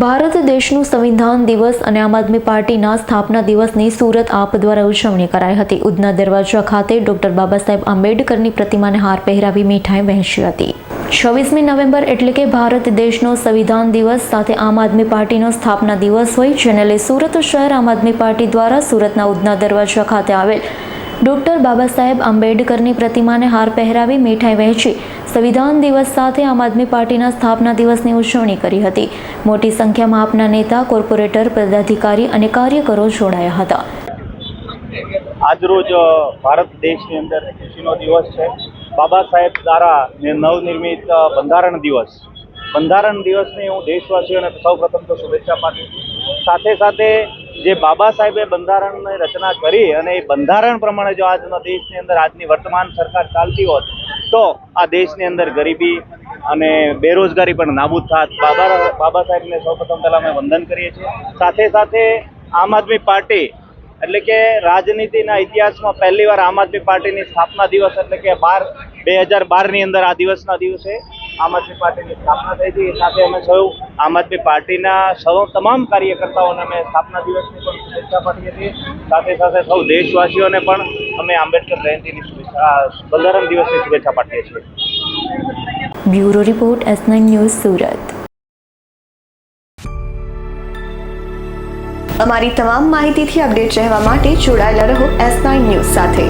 ભારત દેશનું સંવિધાન દિવસ અને આમ આદમી પાર્ટીના સ્થાપના દિવસની સુરત આપ દ્વારા ઉજવણી કરાઈ હતી. ઉધના દરવાજા ખાતે ડોક્ટર બાબા સાહેબ આંબેડકરની પ્રતિમાને હાર પહેરાવી મીઠાઈ વહેંચી હતી. છવ્વીસમી નવેમ્બર એટલે કે ભારત દેશનો સંવિધાન દિવસ સાથે આમ આદમી પાર્ટીનો સ્થાપના દિવસ હોય, જેને લઈ સુરત શહેર આમ આદમી પાર્ટી દ્વારા સુરતના ઉધના દરવાજા ખાતે આવેલ ડોક્ટર બાબા સાહેબ આંબેડકરની પ્રતિમાને હાર પહેરાવી મીઠાઈ વહેંચી સંવિધાન દિવસ સાથે આમ આદમી પાર્ટીના સ્થાપના દિવસની ઉજવણી કરી હતી. મોટી સંખ્યામાં આપના નેતા, કોર્પોરેટર, પદાધિકારી અને કાર્યકરો જોડાયા હતા. આજરોજ ભારત દેશની અંદર ખુશીનો દિવસ છે. બાબા સાહેબ દ્વારા નવનિર્મિત બંધારણ દિવસ. બંધારણ દિવસની હું દેશવાસીઓને સૌ પ્રથમ તો શુભેચ્છા પાઠવું સાથે સાથે જે બાબા સાહેબે બંધારણની રચના કરી અને એ બંધારણ પ્રમાણે જો આજના દેશની અંદર આજની વર્તમાન સરકાર ચાલતી હોત, તો આ દેશની અંદર ગરીબી અને બેરોજગારી પણ નાબૂદ થાત. બાબા બાબા સાહેબને સૌપ્રથમ પહેલાં અમે વંદન કરીએ છીએ. સાથે સાથે આમ આદમી પાર્ટી, એટલે કે રાજનીતિના ઇતિહાસમાં પહેલી વાર આમ આદમી પાર્ટીની સ્થાપના દિવસ, એટલે કે બાર, બે હજાર બારની અંદર આ દિવસના દિવસે આમ આદમી પાર્ટીની સ્થાપના થઈ હતી. સાથે અમે સૌ આમ આદમી પાર્ટીના સૌ તમામ કાર્યકર્તાઓને અમે સ્થાપના દિવસની પણ શુભેચ્છા પાઠવીએ છીએ. સાથે સાથે સૌ દેશવાસીઓને પણ અમે આંબેડકર જયંતિની શુભેચ્છા બંધારણ દિવસની શુભેચ્છા પાઠવીએ છીએ. Bureau report S news Surat. અમારી તમામ માહિતીથી અપડેટ રહેવા માટે જોડાયેલા રહો એસ ન્યૂઝ સાથે.